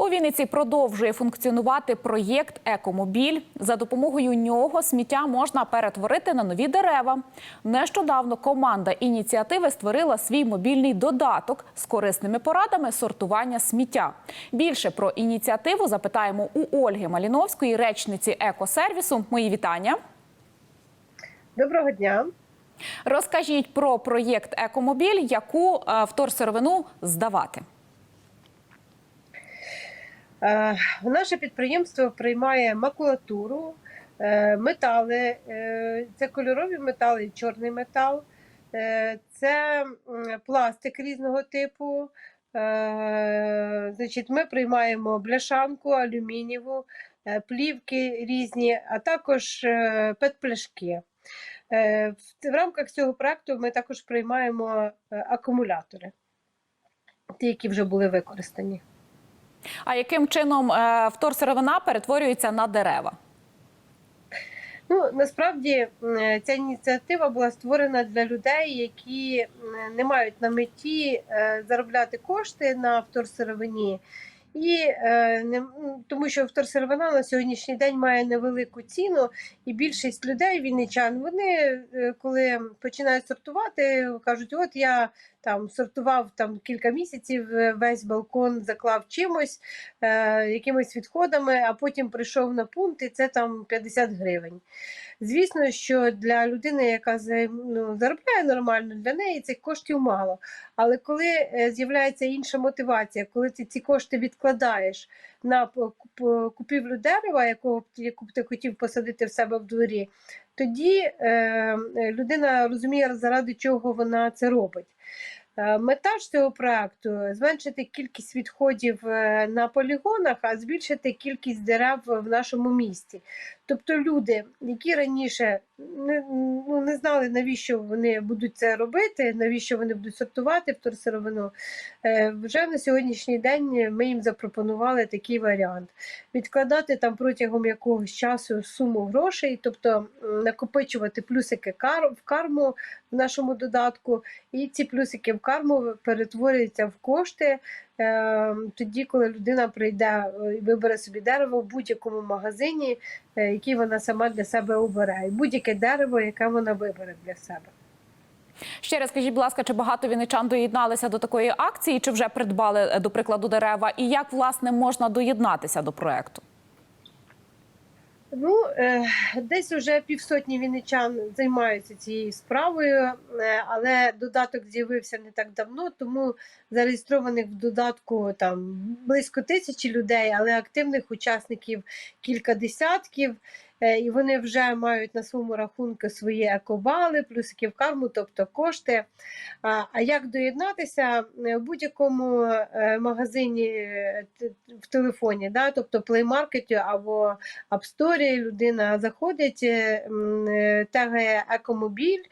У Вінниці продовжує функціонувати проєкт Екомобіль. За допомогою нього сміття можна перетворити на нові дерева. Нещодавно команда ініціативи створила свій мобільний додаток з корисними порадами сортування сміття. Більше про ініціативу запитаємо у Ольги Маліновської, речниці екосервісу. Мої вітання. Доброго дня. Розкажіть про проєкт Екомобіль, яку е, вторсировину здавати. Е, Наше підприємство приймає макулатуру, е, метали, е, це кольорові метали, чорний метал, це пластик різного типу. Значить, ми приймаємо бляшанку, алюмінієву, плівки різні, а також пет-пляшки. В рамках цього проекту ми також приймаємо акумулятори, ті, які вже були використані. А яким чином е, вторсировина перетворюється на дерева? Ну насправді ця ініціатива була створена для людей, які не мають на меті е, заробляти кошти на вторсировині. І е, не, тому що вторсировина на сьогоднішній день має невелику ціну, і більшість людей, вінничан, вони е, коли починають сортувати, кажуть: от я там сортував там кілька місяців, е, весь балкон заклав чимось, е, якимись відходами, а потім прийшов на пункт, і це там 50 гривень. Звісно, що для людини, яка ну, заробляє нормально, для неї цих коштів мало. Але коли з'являється інша мотивація, коли ти ці кошти відкладаєш на купівлю дерева, якого яку б ти хотів посадити в себе в дворі, тоді е, людина розуміє, заради чого вона це робить. Е, Мета ж цього проекту зменшити кількість відходів е, на полігонах, а збільшити кількість дерев в нашому місті. Тобто люди, які раніше не, ну, не знали, навіщо вони будуть це робити, навіщо вони будуть сортувати вторсировину, е, вже на сьогоднішній день ми їм запропонували такий варіант: відкладати там протягом якогось часу суму грошей, тобто накопичувати плюсики кар- в карму в нашому додатку, і ці плюсики в карму перетворюються в кошти. Е, Тоді, коли людина прийде е, і вибере собі дерево в будь-якому магазині, е, який вона сама для себе обирає, будь-яке дерево, яке вона вибере для себе. Ще раз скажіть, будь ласка, чи багато віничан доєдналися до такої акції, чи вже придбали, е, до прикладу, дерева? І як власне можна доєднатися до проекту? Ну, е, десь уже півсотні вінничан займаються цією справою, е, але додаток з'явився не так давно, тому зареєстрованих в додатку там близько тисячі людей, але активних учасників кілька десятків. Е, І вони вже мають на своєму рахунку свої екобали, плюсики в карму, тобто кошти. А як доєднатися Е, в будь-якому е, магазині в телефоні, да? тобто Market або Store, людина заходить, тегає екомобіль,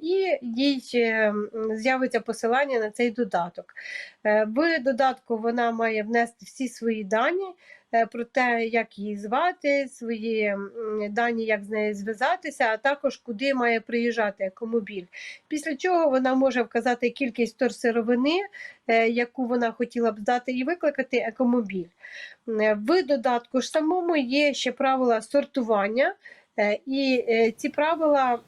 і їй з'явиться посилання на цей додаток. В додатку вона має внести всі свої дані. Про те, як її звати, свої дані, як з нею зв'язатися, а також куди має приїжджати екомобіль. Після чого вона може вказати кількість торсировини, е, яку вона хотіла б здати, і викликати екомобіль. В додатку ж самому є ще правила сортування, е, і е, ці правила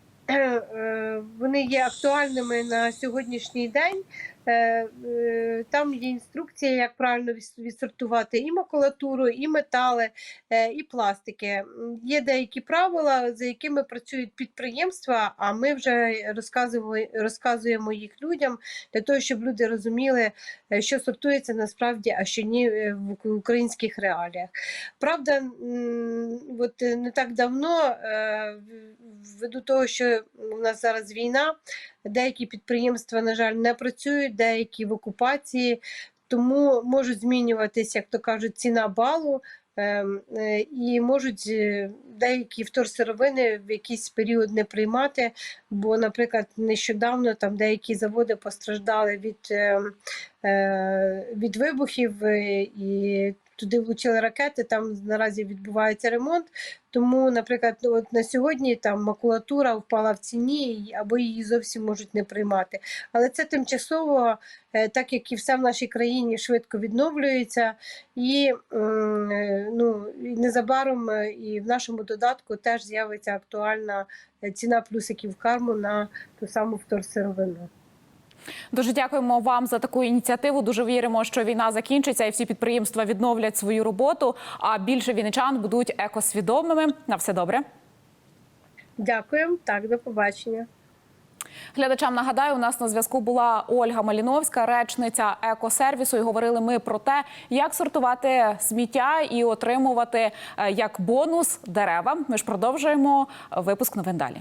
вони є актуальними на сьогоднішній день. Е, е, Там є інструкція, як правильно відсортувати і макулатуру, і метали, е, і пластики. Є деякі правила, за якими працюють підприємства, а ми вже розказуємо, їх людям для того, щоб люди розуміли, що сортується насправді, а що ні в українських реаліях. Правда, от не так давно, ввиду того, що у нас зараз війна, деякі підприємства, на жаль, не працюють, деякі в окупації, тому можуть змінюватися, як то кажуть, ціна балу. ем, е, І можуть е, деякі вторсировини в якийсь період не приймати, бо, наприклад, нещодавно там деякі заводи постраждали від е, е, від вибухів е, і туди влучили ракети. Там наразі відбувається ремонт. Тому, наприклад, от на сьогодні там макулатура впала в ціні або її зовсім можуть не приймати. Але це тимчасово, е, так як і все в нашій країні швидко відновлюється, і е, ну, незабаром е, і в нашому додатку теж з'явиться актуальна е, ціна плюсиків карму на ту саму вторсировину. Дуже дякуємо вам за таку ініціативу. Дуже віримо, що війна закінчиться і всі підприємства відновлять свою роботу. А більше вінничан будуть екосвідомими. На все добре. Дякуємо. Так, до побачення. Глядачам нагадаю, у нас на зв'язку була Ольга Маліновська, речниця екосервісу. І говорили ми про те, як сортувати сміття і отримувати е, як бонус дерева. Ми ж продовжуємо випуск новин далі.